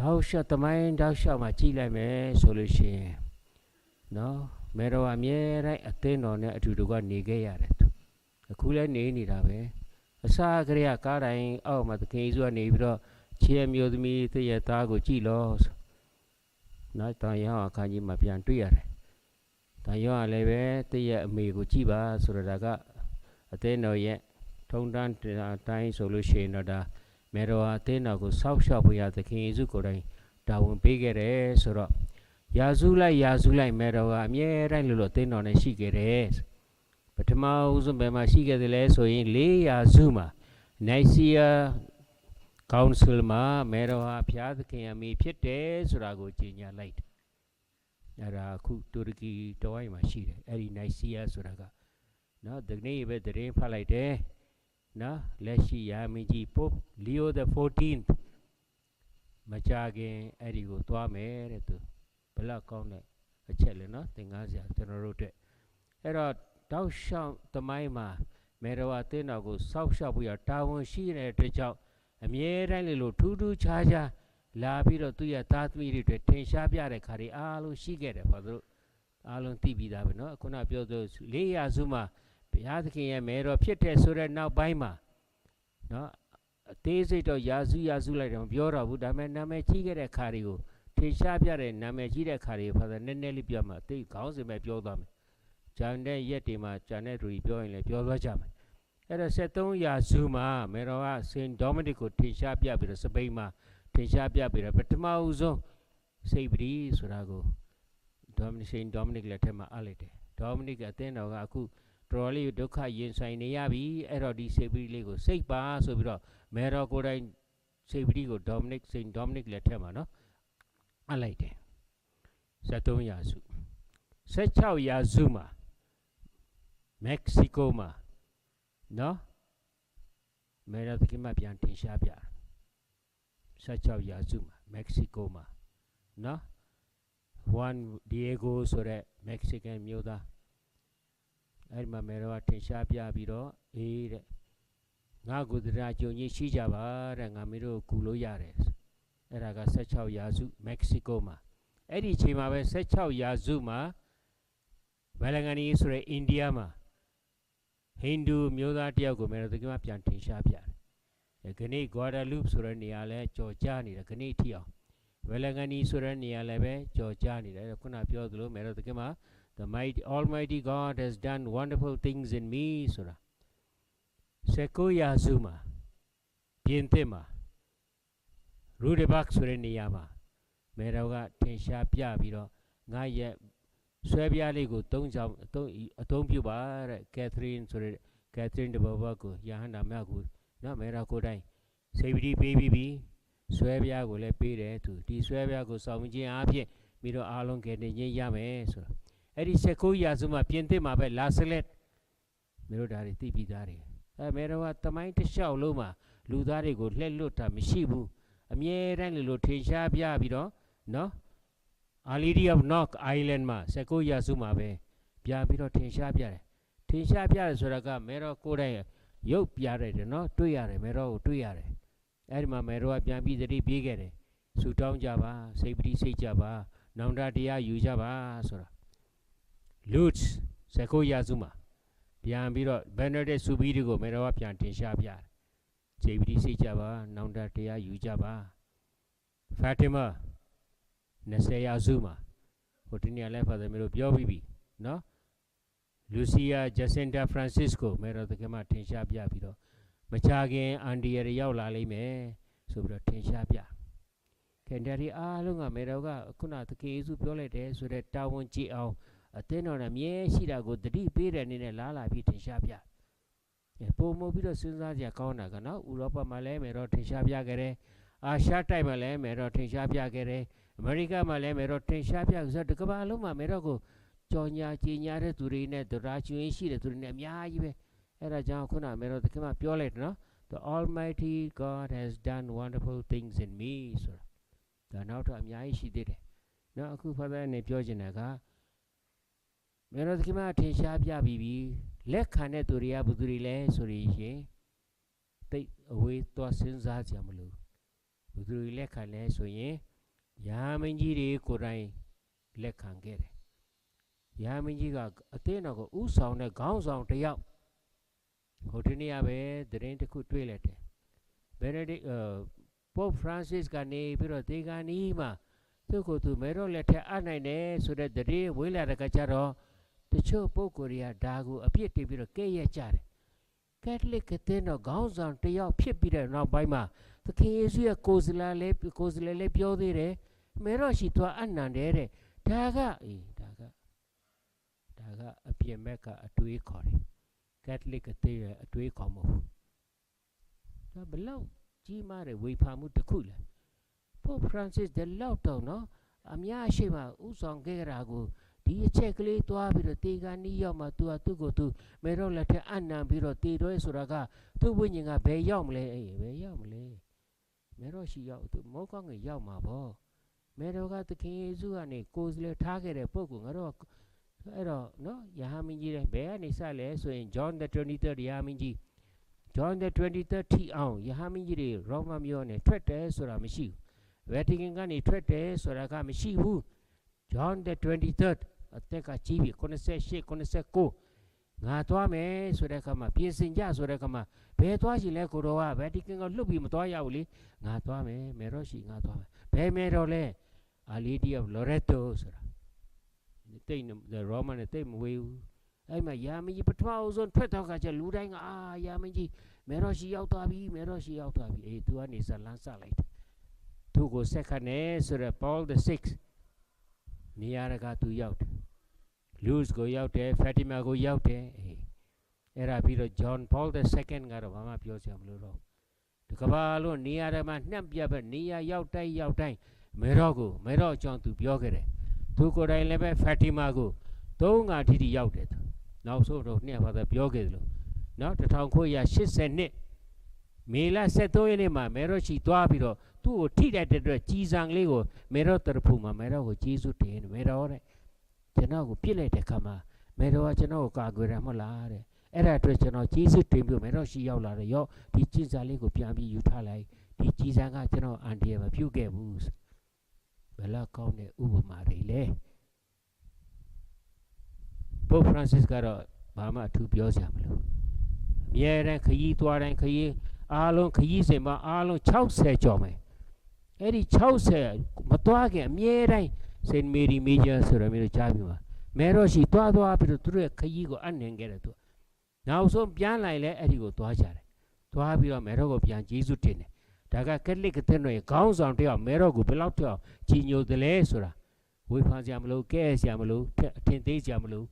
တောက်လျှောက်တမိုင်းတောက်လျှောက်မှာကြည်လိုက်မယ်ဆိုလို့ရှိရင်နော်မေတော်ကအမြဲတမ်းအသင်းတော်နဲ့အတူတူကနေခဲ့ရတယ်သူအခုလည်းနေနေတာပဲအစားကလေးကကားတိုင်းအောက်မှာသခင်ယေရှုကနေပြီးတော့ခြေအမျိုးသမီးတည့်ရဲ့သားကိုကြည်လို့ဆိုနော်တန်ရောင်အခန်းကြီးမှာပြန်တွေ့ရတယ်တန်ရောင်ကလည်းပဲတည့်ရဲ့အမေကိုကြည်ပါဆိုတော့ဒါကအသင်းတော်ရဲ့ထုံတန်းတိုင်းဆိုလို့ရှိရင်တော့ဒါ မေတော်ဟာအသင်းတော်ကိုစောက်ရှောက်ဖို့ရသခင်ယေရှုကိုယ်တိုင်တာဝန်ပေးခဲ့တယ်ဆိုတော့ယာစုလိုက်ယာစုလိုက်မေတော်ကအမြဲတမ်းလို့လို့အသင်းတော်နဲ့ရှိခဲ့တယ်ပထမဦးဆုံးဘယ်မှာရှိခဲ့တယ်လဲဆိုရင်လေးယာစုမှာနိုင်စီယာကောင်ဆယ်မှာမေတော်ဟာဖျားသခင်အမိဖြစ်တယ်ဆိုတာကိုကြေညာလိုက်တယ်အဲ့ဒါအခုတူရကီတော်ဝိုင်းမှာရှိတယ်အဲ့ဒီနိုင်စီယာဆိုတာကနော်ဒီနေ့ပဲသတင်းဖတ်လိုက်တယ် နော်လက်ရှိယာမင်းကြီးပုပ်လီယို the 14th မကြခင်အဲ့ဒီကိုသွားမယ်တဲ့သူဘလောက်ကောင်းတဲ့အချက်လေနော်သင်္ကားစရာကျွန်တော်တို့အတွက်အဲ့တော့တောက်လျှောက်သမိုင်းမှာမေရဝအသင်းတော်ကိုစောက်ရှောက်ပြီးတော့တာဝန်ရှိတဲ့အတွက်ကြောင့်အမြဲတမ်းလေလို့ထူးထူးခြားခြားလာပြီးတော့သူ့ရဲ့သားသမီးတွေအတွက်ထင်ရှားပြတဲ့ခါတွေအားလုံးရှိခဲ့တယ်ဘာလို့အားလုံးသိပြီးသားပဲနော်ခုနပြောသလိုလေးရာစုမှာ ဘုရားသခင်ရဲ့မဲတော်ဖြစ်တဲ့ဆိုတဲ့နောက်ပိုင်းမှာနော်အသေးစိတ်တော့ယာစုယာစုလိုက်တယ်မပြောတော့ဘူးဒါပေမဲ့နာမည်ကြီးခဲ့တဲ့ခါတွေကိုထင်ရှားပြတဲ့နာမည်ကြီးတဲ့ခါတွေကိုဖတ်တယ်နည်းနည်းလေးပြောမှအသိခေါင်းစဉ်ပဲပြောသွားမယ်ဂျန်တဲ့ရက်တွေမှာဂျန်တဲ့သူကြီးပြောရင်လည်းပြောသွားကြမယ်အဲ့တော့73ယာစုမှာမေတော်ကစင်ဒေါမနစ်ကိုထင်ရှားပြပြီးတော့စပိန်မှာထင်ရှားပြပြီးတော့ပထမဦးဆုံးစိတ်ပတိဆိုတာကိုဒေါမနစ်စင်ဒေါမနစ်လက်ထက်မှာအပ်လိုက်တယ်ဒေါမနစ်ကအသင်းတော်ကအခု တော်တော်လေးဒုက္ခရင်ဆိုင်နေရပြီအဲ့တော့ဒီစိတ်ပီလေးကိုစိတ်ပါဆိုပြီးတော့မေတော်ကိုယ်တိုင်စိတ်ပီကိုဒေါမနစ်စိန်ဒေါမနစ်လက်ထက်မှာနော်အပ်လိုက်တယ်73ရာစု16ရာစုမှာမက္ကဆီကိုမှာနော်မေတော်သခင်မပြန်တင်ရှားပြ16ရာစုမှာမက္ကဆီကိုမှာနော်ဝမ်ဒီယေဂိုဆိုတဲ့မက္ကဆီကန်မျိုးသား အဲ့ဒီမှာမေတော်ကထင်ရှားပြပြီးတော့အေးတဲ့ငါကိုတရားကြုံကြီးရှိကြပါတဲ့ငါမင်းတို့ကူလို့ရတယ်အဲ့ဒါက16ရာစုမက္ကဆီကိုမှာအဲ့ဒီအချိန်မှာပဲ16ရာစုမှာဗလဂန်နီဆိုတဲ့အိန္ဒိယမှာဟိန္ဒူမျိုးသားတယောက်ကိုမေတော်သခင်ကပြန်ထင်ရှားပြတယ်ခဏိဂွာဒါလုဆိုတဲ့နေရာလဲကြော်ကြားနေတယ်ခဏိထီအောင်ဗလဂန်နီဆိုတဲ့နေရာလည်းပဲကြော်ကြားနေတယ်ခုနပြောသလိုမေတော်သခင်မှာ The mighty Almighty God has done wonderful things in me ဆိုတာစေကိုယာစုမှာပြင်သစ်မှာရူဒဘတ်ဆိုတဲ့နေရာမှာမေတော်ကထင်ရှားပြပြီးတော့ငါရဲ့ဆွဲပြားလေးကိုသုံးချောင်းအသုံးအသုံးပြုပါတဲ့ကက်သရင်းဆိုတဲ့ကက်သရင်းတဘောဘကိုယဟန္တာမြတ်ကိုနော်မေတော်ကိုယ်တိုင်စေပတိပေးပြီးပြီဆွဲပြားကိုလည်းပေးတယ်သူဒီဆွဲပြားကိုစောင့်ခြင်းအားဖြင့်မိတို့အားလုံးကယ်တင်ခြင်းရမယ်ဆိုတာ အဲ့ဒီ16ရာစုမှာပြင်သစ်မှာပဲလာစလက်မင်းတို့ဒါတွေသိပြီးသားတွေအဲမေတော်ကတမိုင်းတစ်လျှောက်လုံးမှာလူသားတွေကိုလှည့်လွတ်တာမရှိဘူးအမြဲတမ်းလူလိုထင်ရှားပြပြီးတော့နော် Alidi of Knock Island မှာ16ရာစုမှာပဲပြပြီးတော့ထင်ရှားပြတယ်ထင်ရှားပြတယ်ဆိုတာကမေတော်ကိုယ်တိုင်ရုပ်ပြရတယ်နော်တွေ့ရတယ်မေတော်ကိုတွေ့ရတယ်အဲ့ဒီမှာမေတော်ကပြန်ပြီးသတိပေးခဲ့တယ်ဆူတောင်းကြပါစိတ်ပတိစိတ်ကြပါနောင်တတရားယူကြပါဆိုတာ Lutz စကောရာစုမှာပြန်ပြီးတော့ Benedict စုပြီးဒီကိုမေတော်ကပြန်တင်ရှားပြတယ်။ခြေပတိစိတ်ကြပါနောင်တတရားယူကြပါ။ Fatima 20ရာစုမှာဟိုဒီနေ့လည်းဖတ်တယ်မေတော်ပြောပြီးပြီနော်။ Lucia Jacinta Francisco မေတော်တကယ်မှတင်ရှားပြပြီးတော့မချခင်အန်ဒီရရောက်လာလိမ့်မယ်ဆိုပြီးတော့တင်ရှားပြ။ခင်ဗျာဒီအားလုံးကမေတော်ကခုနတကေယေစုပြောလိုက်တယ်ဆိုတဲ့တာဝန်ကြည့်အောင် အသင်းတော်နဲ့အမြဲရှိတာကိုတတိပေးတဲ့အနေနဲ့လားလာပြီးထင်ရှားပြ။ပုံမပြီးတော့စဉ်းစားကြကောင်းတာကနော်ဥရောပမှာလည်းမယ်တော့ထင်ရှားပြခဲ့တယ်။အာရှတိုက်မှာလည်းမယ်တော့ထင်ရှားပြခဲ့တယ်။အမေရိကမှာလည်းမယ်တော့ထင်ရှားပြဆိုတော့ဒီကမ္ဘာလုံးမှာမယ်တော့ကိုကြော်ညာကြီးညာတဲ့သူတွေနဲ့ဒရာကျွင်းရှိတဲ့သူတွေနဲ့အများကြီးပဲ။အဲ့ဒါကြောင့်ခုနမယ်တော့တခင်မပြောလိုက်တယ်နော်။ The Almighty God has done wonderful things in me ဆိုတာဒါနောက်တော့အများကြီးရှိသေးတယ်။နော်အခုဖသက်နေပြောချင်တာက မေတော်သခင်မထင်ရှားပြပြီးပြီလက်ခံတဲ့သူတွေကဘယ်သူတွေလဲဆိုရင်တိတ်အဝေးသွားစဉ်းစားကြမလို့ဘဘယ်သူတွေလက်ခံလဲဆိုရင်ယာမင်းကြီးတွေကိုယ်တိုင်လက်ခံခဲ့တယ်ယာမင်းကြီးကအသင်းတော်ကိုဥဆောင်တဲ့ခေါင်းဆောင်တစ်ယောက်ဟိုဒီနေ့ကပဲသတင်းတစ်ခုတွေ့လိုက်တယ်ဘယ်နဒီအာပို့ဖရန်စစ်ကနေပြီးတော့ဒေဂာနီမှာသူ့ကိုယ်သူမဲတော့လက်ထက်အနိုင်တယ်ဆိုတဲ့သတင်းဝေးလာတဲ့ကကြတော့ တချို့ပုဂ္ဂိုလ်တွေကဒါကိုအပြစ်တင်ပြီးတော့ကဲ့ရဲ့ကြတယ်ကက်သလစ်ကတဲ့တော့ခေါင်းဆောင်တစ်ယောက်ဖြစ်ပြီးတဲ့နောက်ပိုင်းမှာသခင်ယေရှုရဲ့ကိုယ်စလာလေးကိုယ်စလာလေးပြောသေးတယ်မဲတော့ရှိသွားအနန္တယ်တဲ့ဒါကအေးဒါကဒါကအပြင်ဘက်ကအတွေးခေါ်တယ်ကက်သလစ်ကတဲ့ရဲ့အတွေးခေါ်မဟုတ်ဘူးဒါဘလောက်ကြီးမားတဲ့ဝေဖန်မှုတစ်ခုလဲပို့ဖရန်စစ်ဒလောက်တော့နော်အများရှိမှဥဆောင်ခဲ့ကြတာကို ဒီအချက်ကလေးသွားပြီးတော့တေဂာနီးရောက်မှသူကသူ့ကိုသူမဲတော့လက်ထက်အနံပြီးတော့တေတော့ဆိုတာကသူ့ဝိညာဉ်ကဘယ်ရောက်မလဲအေးဘယ်ရောက်မလဲမဲတော့ရှိရောက်သူမောကောင်းငယ်ရောက်မှာပေါ့မဲတော့ကသခင်ယေရှုကနေကိုယ်စလဲထားခဲ့တဲ့ပုဂ္ဂိုလ်ငါတော့အဲ့တော့နော်ယဟမင်းကြီးတဲ့ဘယ်ကနေစလဲဆိုရင် John the 23ယဟမင်းကြီး John the 23ထီအောင်ယဟမင်းကြီးတွေရောမမြို့နဲ့ထွက်တယ်ဆိုတာမရှိဘူး Vatican ကနေထွက်တယ်ဆိုတာကမရှိဘူး John the 23 အသက်ကကြီးပြီ98 89ငါသွားမယ်ဆိုတဲ့အခါမှာပြင်ဆင်ကြဆိုတဲ့အခါမှာဘယ်သွားရှိလဲကိုတော်က Vatican ကလှုပ်ပြီးမသွားရဘူးလေငါသွားမယ်မေရောရှိငါသွားမယ်ဘယ်မေရောလဲ Our Lady of Loreto ဆိုတာတိတ်နဲ့ Roman နဲ့တိတ်မဝေးဘူးအဲ့မှာယာမင်းကြီးပထမအဆုံးထွက်တော့ကကျလူတိုင်းကအာယာမင်းကြီးမေရောရှိရောက်သွားပြီမေရောရှိရောက်သွားပြီအေး तू ကနေဇလန်းစလိုက်တယ်သူကိုဆက်ခနဲ့ဆိုတော့ Paul the 6 နေရာကသူရောက်တယ် Luz ကိုရောက်တယ် Fatima ကိုရောက်တယ်အေးအဲ့ဒါပြီးတော့ John Paul the second ကတော့ဘာမှပြောစရာမလိုတော့ဒီကဘာလို့နေရာထဲမှာနှံ့ပြပဲနေရာရောက်တိုင်းရောက်တိုင်းမေရောကိုမေရောအကြောင်းသူပြောခဲ့တယ်သူကိုယ်တိုင်လည်းပဲ Fatima ကိုသုံးငါထိထိရောက်တယ်သူနောက်ဆုံးတော့နှစ်ဘာသာပြောခဲ့တယ်လို့နော်1980နှစ် မေလ73ရက်နေ့မှာမေရောရှိသွားပြီးတော့သူ့ကိုထိတိုက်တဲ့အတွက်ကြီးစံလေးကိုမေရောတရဖူမှာမေရောကိုကျေးဇူးတင်မေရောတဲ့ကျွန်တော်ကိုပြစ်လိုက်တဲ့ခါမှာမေရောကကျွန်တော်ကိုကာကွယ်ရမလားတဲ့အဲ့ဒါအတွက်ကျွန်တော်ကျေးဇူးတင်ပြီးမေရောရှိရောက်လာတယ်ရော့ဒီကြီးစံလေးကိုပြန်ပြီးယူထားလိုက်ဒီကြီးစံကကျွန်တော်အန်ဒီရမပြုတ်ခဲ့ဘူးဘယ်လောက်ကောင်းတဲ့ဥပမာတွေလဲပို့ဖရန်စစ်ကတော့ဘာမှအထူးပြောစရာမလိုအမြဲတမ်းခရီးသွားတိုင်းခရီး အားလုံးခရီးစဉ်မှာအားလုံး60ကျော်မယ်အဲ့ဒီ60မသွားခင်အမြဲတမ်းစင်မေရီမေဂျာဆိုရမျိုးကြားပြီးမှာမဲရောရှိသွားသွားပြီးတော့သူတို့ရဲ့ခရီးကိုအနှင်ခဲ့တယ်သူနောက်ဆုံးပြန်လာရင်လည်းအဲ့ဒီကိုသွားကြတယ်သွားပြီးတော့မဲရောကိုပြန်ဂျေဇုတင်တယ်ဒါကကက်လစ်ကတဲ့တွေခေါင်းဆောင်တယောက်မဲရောကိုဘယ်လောက်တောင်ကြီးညိုတယ်လဲဆိုတာဝေဖန်စရာမလိုကဲစရာမလိုအထင်သေးစရာမလို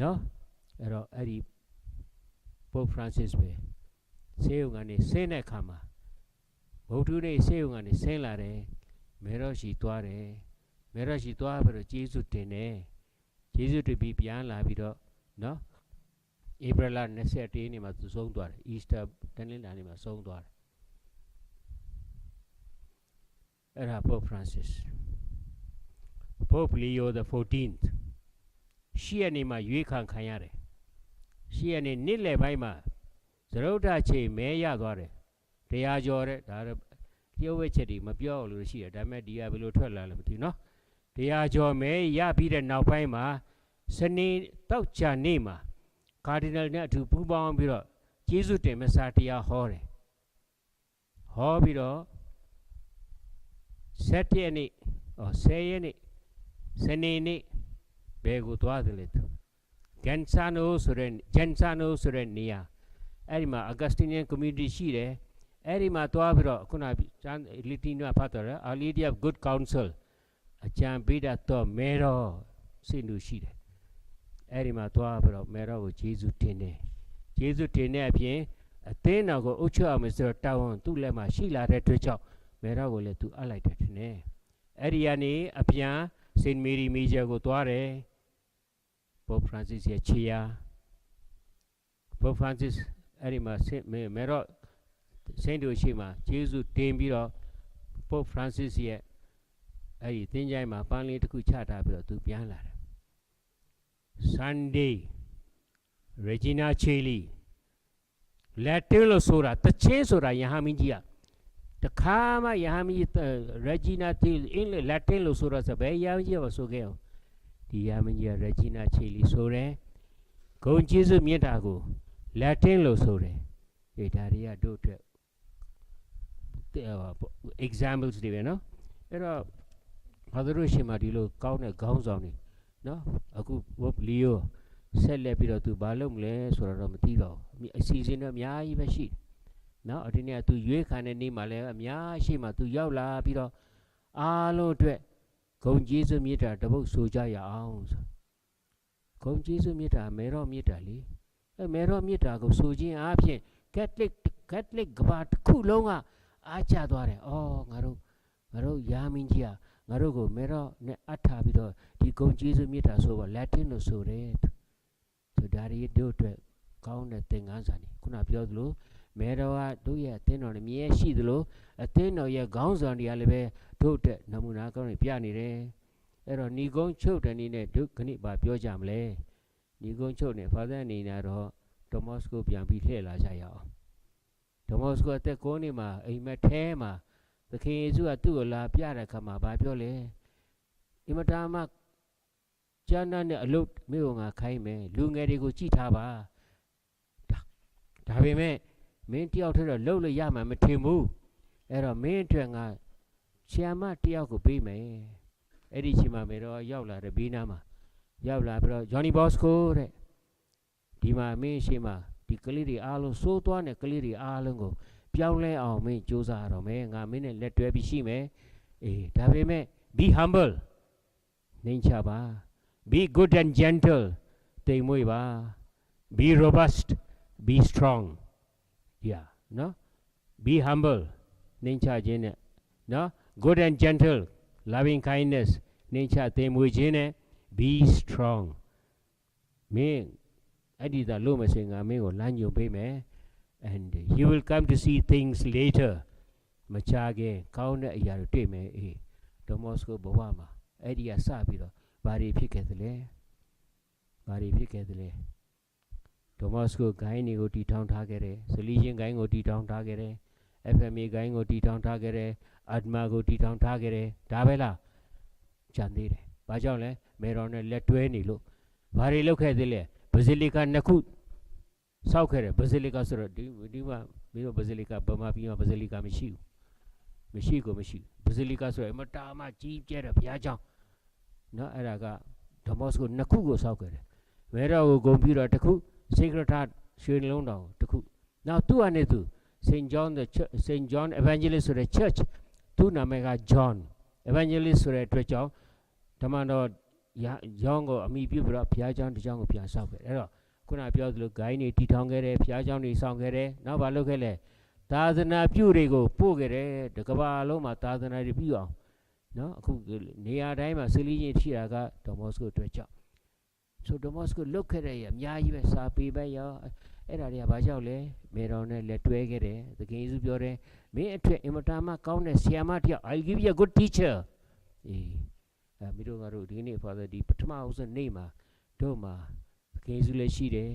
နော်အဲ့တော့အဲ့ဒီပို့ဖရန်စစ်ပဲ ဆေးရုံကနေဆင်းတဲ့အခါမှာဗုဒ္ဓနေ့ဆေးရုံကနေဆင်းလာတယ်မေရောရှိသွားတယ်မေရောရှိသွားပြီးတော့ဂျေဇုတင်တယ်ဂျေဇုတင်ပြီးပြန်လာပြီးတော့နော်ဧပြီလ21ရက်နေ့မှာသူဆုံးသွားတယ်အီစတာတနင်္လာနေ့မှာဆုံးသွားတယ်အဲ့ဒါပို့ဖရန်စစ်ပို့လီယို the 14th ရှီယနေမှာရွေးခံခံရတယ်ရှီယနေနေ့လယ်ပိုင်းမှာ သရုတ်တချိန်မဲရသွားတယ်တရားကျော်တဲ့ဒါလျှို့ဝှက်ချက်တွေမပြောလို့ရှိတယ်ဒါပေမဲ့ဒီကဘယ်လိုထွက်လာလဲမသိဘူးနော်တရားကျော်မဲရပြီးတဲ့နောက်ပိုင်းမှာစနေတောက်ချာနေ့မှာကာဒီနယ်နဲ့အတူပူးပေါင်းပြီးတော့ကျေးဇူးတင်မစာတရားဟောတယ်ဟောပြီးတော့7ရက်နေ့ဩ10ရက်နေ့စနေနေ့ဘယ်ကိုသွားတယ်လဲသူဂန်ဆာနိုဆိုတဲ့ဂျန်ဆာနိုဆိုတဲ့နေရာ အဲ့ဒီမှာ Augustinian community ရှိတယ်အဲ့ဒီမှာသွားပြီးတော့ခုနကကျန်လီတီနိုဖတ်တော့ Our Lady of Good Counsel အကြံပေးတတ်တော့မဲတော်စိတ်လူရှိတယ်အဲ့ဒီမှာသွားပြီးတော့မဲတော်ကိုဂျေဇုတင်တယ်ဂျေဇုတင်တဲ့အပြင်အသင်းတော်ကိုအုပ်ချုပ်အောင်ဆိုတော့တာဝန်သူ့လက်မှာရှိလာတဲ့အတွက်ကြောင့်မဲတော်ကိုလည်းသူအပ်လိုက်တယ်ထင်တယ်အဲ့ဒီကနေအပြန်စင်မေရီမီဂျာကိုသွားတယ်ပိုဖရန်စစ်ရဲ့ခြေရာပိုဖရန်စစ် အဲ့ဒီမှာမဲတော့စိန့်တို့ရှိမှာဂျေဇုတင်ပြီးတော့ပိုဖရန်စစ်ရဲ့အဲ့ဒီသင်္ချိုင်းမှာပန်းလေးတစ်ခုချထားပြီးတော့သူပြန်လာတယ် Sunday Regina Cheli လက်တင်လို့ဆိုတာတချင်းဆိုတာယဟမင်းကြီးကတခါမှယဟမကြီးရက်ဂျီနာတီအင်္ဂလိပ်လက်တင်လို့ဆိုတော့စပယ်ယဟမကြီးကဆိုခဲ့အောင်ဒီယဟမကြီးကရက်ဂျီနာချီလီဆိုတယ်ဂုံကျေးဇူးမြတ်တာကို လက်တင်လို့ဆိုတယ်ဒီဒါတွေကတို့အတွက်တဲ့ဟော examples တွေပဲနော်အဲ့တော့ဘာလို့ရှိမှဒီလိုကောင်းတဲ့ခေါင်းဆောင်တွေနော်အခုဝတ်လီယိုဆက်လက်ပြီးတော့သူဘာလုပ်မလဲဆိုတော့မသိတော့ဘူးအစီအစဉ်တော့အများကြီးပဲရှိတယ်နော်ဒီနေ့ကသူရွေးခံတဲ့နေ့မှာလည်းအများရှိမှသူရောက်လာပြီးတော့အားလုံးအတွက်ဂုံကျေးဇူးမြတ်တာတပုတ်ဆိုကြရအောင်ဆိုဂုံကျေးဇူးမြတ်တာမေတော်မြတ်တာလေ အဲမေတော်မြတ်တာကိုဆိုခြင်းအပြင်ကက်သလစ်ကက်သလစ်ကဘာတစ်ခုလုံးကအားကျသွားတယ်။အော်ငါတို့ငါတို့ယာမင်းကြီးကငါတို့ကိုမေတော်နဲ့အပ်ထားပြီးတော့ဒီဂုံကျေးဇူးမြတ်တာဆိုတော့လက်တင်လို့ဆိုတယ်။ဆိုဒါရီတို့အတွက်ကောင်းတဲ့သင်ခန်းစာနေခုနပြောသလိုမေတော်ကတို့ရဲ့အသင်းတော်နဲ့မြဲရှိသလိုအသင်းတော်ရဲ့ခေါင်းဆောင်တွေကလည်းပဲတို့အတွက်နမူနာကောင်းတွေပြနေတယ်။အဲ့တော့ဏီကုန်းချုပ်တဲ့နည်းနဲ့တို့ခဏပါပြောကြမလဲ။ ဏီကုန်းချုပ်နဲ့ဖာသန်အနေနဲ့တော့ဒမော့စကိုပြန်ပြီးလှည့်လာကြရအောင်။ဒမော့စကိုအသက်9နှစ်မှာအိမ်မက်ထဲမှာသခင်ယေရှုကသူ့ကိုလာပြတဲ့အခါမှာဗာပြောလေ။အင်မတန်မှကျမ်းနဲ့အလုတ်မြို့ငါခိုင်းမယ်လူငယ်တွေကိုကြည်ထားပါ။ဒါဒါပေမဲ့မင်းတယောက်တည်းတော့လှုပ်လို့ရမှာမထင်ဘူးအဲ့တော့မင်းအတွက်ငါဆီယမတယောက်ကိုပေးမယ်အဲ့ဒီချိန်မှာမေတော့ရောက်လာတဲ့ဘေးနားမှာ ရောက်လာပြီးတော့ Johnny Bosco တဲ့ဒီမှာမင်းရှိမှာဒီကလေးတွေအားလုံးစိုးသွားတဲ့ကလေးတွေအားလုံးကိုပြောင်းလဲအောင်မင်းစူးစမ်းရတော့မယ်ငါမင်းနဲ့လက်တွဲပြီးရှိမယ်အေးဒါပေမဲ့ be humble နှိမ်ချပါ be good and gentle တိမ်မွေ့ပါ be robust be strong yeah နော် be humble နှိမ်ချခြင်းနဲ့နော် good and gentle loving kindness နှိမ်ချသိမ်မွေ့ခြင်းနဲ့ be strong မင်းအဲ့ဒီသာလို့မစင်ငါမင်းကိုလမ်းညွှန်ပေးမယ် and you will come to see things later မချခင်ကောင်းတဲ့အရာတွေတွေ့မယ်အေးဒမော့စကိုဘဝမှာအဲ့ဒီကစပြီးတော့ဘာတွေဖြစ်ခဲ့သလဲဘာတွေဖြစ်ခဲ့သလဲဒမော့စကိုဂိုင်းတွေကိုတီထောင်ထားခဲ့တယ်ဇလီရှင်ဂိုင်းကိုတီထောင်ထားခဲ့တယ် FMA ဂိုင်းကိုတီထောင်ထားခဲ့တယ်အဒမာကိုတီထောင်ထားခဲ့တယ်ဒါပဲလားကြံသေးတယ် ။ဘာကြောင့်လဲမေရွန်နဲ့လက်တွဲနေလို့ဘာတွေလောက်ခဲ့သေးလဲဘဇီလီကာနှစ်ခုဆောက်ခဲ့တယ်ဘဇီလီကာဆိုတော့ဒီဒီမှာမင်းတို့ဘဇီလီကာဗမာပြည်မှာဘဇီလီကာမရှိဘူးမရှိကိုမရှိဘဇီလီကာဆိုရင်အမတားမကြီးကျဲတဲ့ဘုရားကျောင်းနော်အဲ့ဒါကဓမ္မော့စ်ကိုနှစ်ခုကိုဆောက်ခဲ့တယ်မဲတော်ကိုဂုံပြီးတော့တစ်ခုစေကရထရွှေလုံးတော်တစ်ခုနောက်သူ့အနေသူ Saint John the Church, Saint John Evangelist ဆိုတဲ့ church သူ့နာမည်က John Evangelist ဆိုတဲ့အတွက်ကြောင့် ဓမ္မတော်ရောင်းကိုအမိပြုပြီးတော့ဘုရားကျောင်းတစ်ကျောင်းကိုပြန်ဆောက်ခဲ့အဲ့တော့ခုနပြောသလို gain တွေတီထောင်ခဲ့တယ်ဘုရားကျောင်းတွေဆောက်ခဲ့တယ်နောက်ဘာလုပ်ခဲ့လဲသာသနာပြုတွေကိုပို့ခဲ့တယ်တကဘာလုံးမှာသာသနာတွေပြုအောင်နော်အခုနေရာတိုင်းမှာဆီလီချင်းထိတာကဒေါ်မော့စကိုအတွက်ကြောင့်ဆိုဒေါ်မော့စကိုလုတ်ခဲ့တဲ့အများကြီးပဲစာပေပဲရောအဲ့ဒါတွေကဘာကြောင့်လဲမေတော်နဲ့လက်တွဲခဲ့တယ်သခင်ယေရှုပြောတယ်မင်းအထက်အင်မတန်မှကောင်းတဲ့ဆရာမတယောက် I'll give you a good teacher အေး အဲမိတို့ကတော့ဒီနေ့ Father ဒီပထမဦးဆုံးနေ့မှာတို့မှာသခင်ယေရှုလည်းရှိတယ်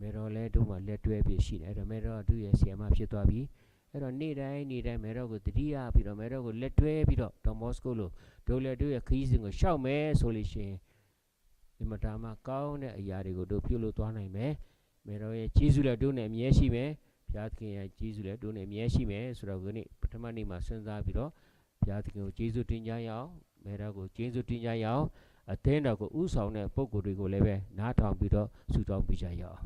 မေတော်လည်းတို့မှာလက်တွဲပြီးရှိတယ်အဲ့တော့မေတော်ကသူ့ရဲ့ဆရာမဖြစ်သွားပြီအဲ့တော့နေ့တိုင်းနေ့တိုင်းမေတော်ကိုတတိယပြီးတော့မေတော်ကိုလက်တွဲပြီးတော့ဒေါ်မော့စကိုလိုတို့လည်းတို့ရဲ့ခရီးစဉ်ကိုရှောက်မယ်ဆိုလို့ရှိရင်အင်မတန်မှကောင်းတဲ့အရာတွေကိုတို့ပြုလုပ်သွားနိုင်မယ်မေတော်ရဲ့ဂျေဇုလည်းတို့နဲ့အမြဲရှိမယ်ဘုရားသခင်ရဲ့ဂျေဇုလည်းတို့နဲ့အမြဲရှိမယ်ဆိုတော့ဒီနေ့ပထမနေ့မှာစဉ်းစားပြီးတော့ဘုရားသခင်ကိုဂျေဇုတင်ကြရအောင် မေတော်ကိုဂျေဇုတင်ကြရအောင်အသင်းတော်ကိုဥဆောင်တဲ့ပုံကိုယ်တွေကိုလည်းပဲနားထောင်ပြီးတော့ဆုတောင်းပေးကြရအောင်